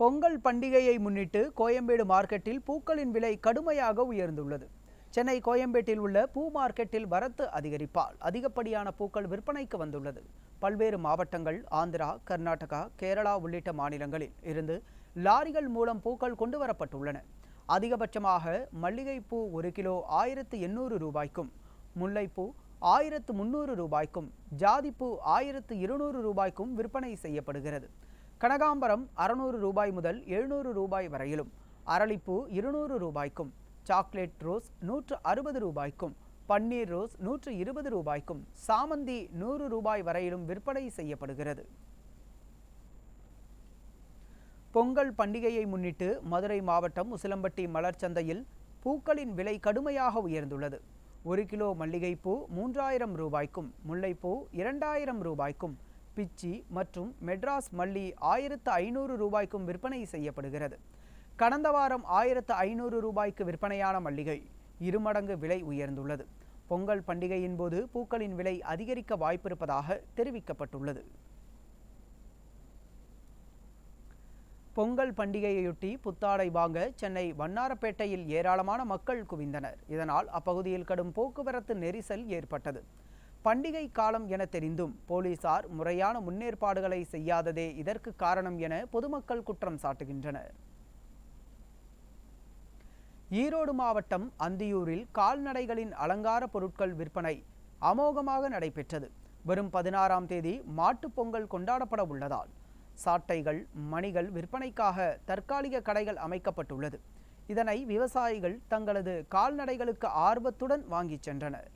பொங்கல் பண்டிகையை முன்னிட்டு கோயம்பேடு மார்க்கெட்டில் பூக்களின் விலை கடுமையாக உயர்ந்துள்ளது. சென்னை கோயம்பேட்டில் உள்ள பூ மார்க்கெட்டில் வரத்து அதிகரிப்பால் அதிகப்படியான பூக்கள் விற்பனைக்கு வந்துள்ளது. பல்வேறு மாவட்டங்கள் ஆந்திரா கர்நாடகா கேரளா உள்ளிட்ட மாநிலங்களில் இருந்து லாரிகள் மூலம் பூக்கள் கொண்டு வரப்பட்டுள்ளன. அதிகபட்சமாக மல்லிகைப்பூ ஒரு கிலோ ஆயிரத்து எண்ணூறு ரூபாய்க்கும் முல்லைப்பூ ஆயிரத்து முந்நூறு ரூபாய்க்கும் ஜாதிப்பூ ஆயிரத்து இருநூறு ரூபாய்க்கும் விற்பனை செய்யப்படுகிறது. கனகாம்பரம் அறுநூறு ரூபாய் முதல் எழுநூறு ரூபாய் வரையிலும். அரளிப்பூ இருநூறு ரூபாய்க்கும். சாக்லேட் ரோஸ் நூற்று அறுபது ரூபாய்க்கும். பன்னீர் ரோஸ் நூற்று இருபது ரூபாய்க்கும். சாமந்தி நூறு ரூபாய் வரையிலும் விற்பனை செய்யப்படுகிறது. பொங்கல் பண்டிகையை முன்னிட்டு மதுரை மாவட்டம் உசிலம்பட்டி மலர் சந்தையில் பூக்களின் விலை கடுமையாக உயர்ந்துள்ளது. ஒரு கிலோ மல்லிகைப்பூ மூன்றாயிரம் ரூபாய்க்கும். முல்லைப்பூ இரண்டாயிரம் ரூபாய்க்கும். பிச்சி மற்றும் மெட்ராஸ் மல்லி ஆயிரத்து ஐநூறு ரூபாய்க்கும் விற்பனை செய்யப்படுகிறது. கடந்த வாரம் ஆயிரத்து ஐநூறு ரூபாய்க்கு விற்பனையான மல்லிகை இருமடங்கு விலை உயர்ந்துள்ளது. பொங்கல் பண்டிகையின் போது பூக்களின் விலை அதிகரிக்க வாய்ப்பிருப்பதாக தெரிவிக்கப்பட்டுள்ளது. பொங்கல் பண்டிகையையொட்டி புத்தாடை வாங்க சென்னை வண்ணாரப்பேட்டையில் ஏராளமான மக்கள் குவிந்தனர். இதனால் அப்பகுதியில் கடும் போக்குவரத்து நெரிசல் ஏற்பட்டது. பண்டிகை காலம் என தெரிந்தும் போலீசார் முறையான முன்னேற்பாடுகளை செய்யாததே இதற்கு காரணம் என பொதுமக்கள் குற்றம் சாட்டுகின்றனர். ஈரோடு மாவட்டம் அந்தியூரில் கால்நடைகளின் அலங்கார பொருட்கள் விற்பனை அமோகமாக நடைபெற்றது. வரும் பதினாறாம் தேதி மாட்டுப் பொங்கல் கொண்டாடப்பட உள்ளதால் சாட்டைகள் மணிகள் விற்பனைக்காக தற்காலிக கடைகள் அமைக்கப்பட்டுள்ளது. இதனை விவசாயிகள் தங்களது கால்நடைகளுக்கு ஆர்வத்துடன் வாங்கிச் சென்றனர்.